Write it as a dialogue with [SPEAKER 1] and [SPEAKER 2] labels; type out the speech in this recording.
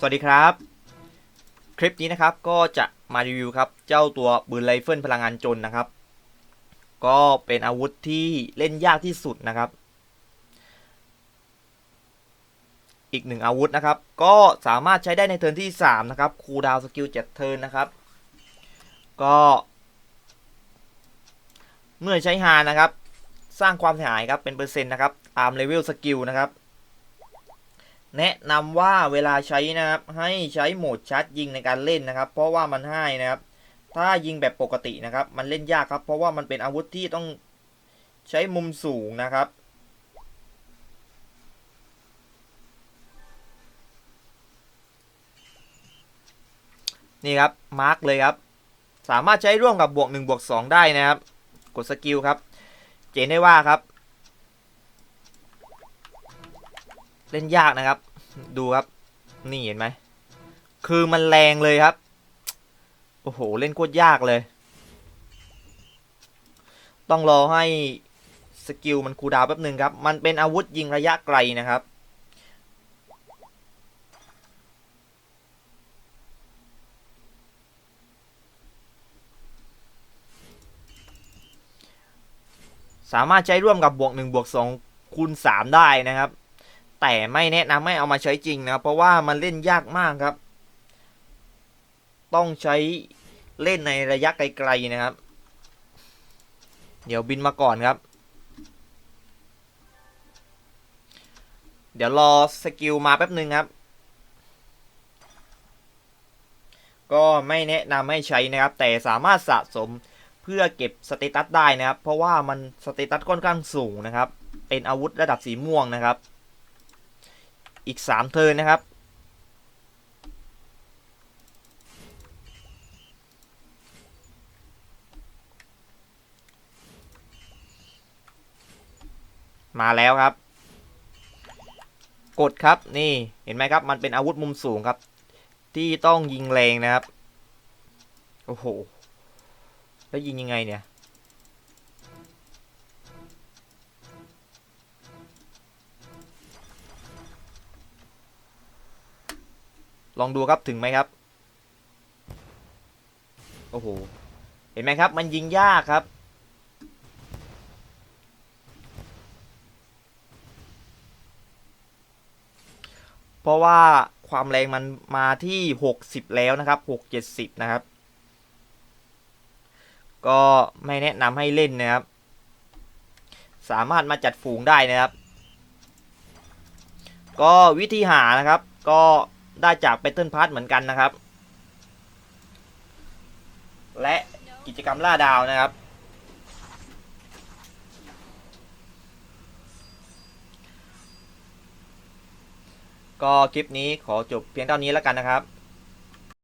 [SPEAKER 1] สวัสดีครับ คลิปนี้นะครับก็จะมารีวิวครับเจ้าตัวปืนไรเฟิลพลังงานจนนะครับ ก็เป็นอาวุธที่เล่นยากที่สุดนะครับ อีกหนึ่งอาวุธนะครับ ก็สามารถใช้ได้ในเทิร์นที่ 3 นะครับคูดาวสกิล7เทิร์นนะครับ ก็ เมื่อใช้ฮานะครับ สร้างความเสียหายครับเป็นเปอร์เซ็นต์นะครับตามเลเวลสกิลนะครับ แนะนำว่าเวลาใช้นะครับ ให้ใช้โหมดชาร์จยิงในการเล่นนะครับ เพราะว่ามันให้นะครับ ถ้ายิงแบบปกตินะครับ มันเล่นยากครับ เพราะว่ามันเป็นอาวุธที่ต้องใช้มุมสูงนะครับนี่ครับ มาร์กเลยครับ สามารถใช้ร่วมกับบวก1บวก2ได้นะครับ กดสกิลครับ เจนได้ว่าครับ เล่นยากนะครับ ดูครับ นี่เห็นไหม คือมันแรงเลยครับ โอ้โห เล่นโคตรยากเลย ต้องรอให้สกิลมันคูดาวแป๊บหนึ่งครับ มันเป็นอาวุธยิงระยะไกลนะครับ สามารถใช้ร่วมกับบวก1บวก2คูณ3ได้นะครับ แต่ไม่แนะนำให้เอามาใช้จริงนะครับเพราะว่ามันเล่นยากมากครับ ต้องใช้เล่นในระยะไกลๆนะครับ เดี๋ยวบินมาก่อนครับ เดี๋ยวรอสกิลมาแป๊บหนึ่งครับ ก็ไม่แนะนำให้ใช้นะครับ แต่สามารถสะสมเพื่อเก็บสเตตัสได้นะครับ เพราะว่ามันสเตตัสค่อนข้างสูงนะครับ เป็นอาวุธระดับสีม่วงนะครับ อีก 3 เทิร์นนะครับ มาแล้วครับ กดครับนี่เห็นไหมครับ มันเป็นอาวุธมุมสูงครับ ที่ต้องยิงแรงนะครับ โอ้โห แล้วยิงยังไงเนี่ย ลองดูครับถึงไหมครับ โอ้โห เห็นไหมครับ มันยิงยากครับ เพราะว่าความแรงมันมาที่ 60 แล้วนะครับ6 70 นะครับ ก็ไม่แนะนำให้เล่นนะครับ สามารถมาจัดฝูงได้นะครับ ก็วิธีหานะครับ ก็ ได้จาก Battle Pass เหมือนกันนะครับ และกิจกรรมล่าดาวนะครับ ก็คลิปนี้ขอจบเพียงเท่านี้แล้วกันนะครับ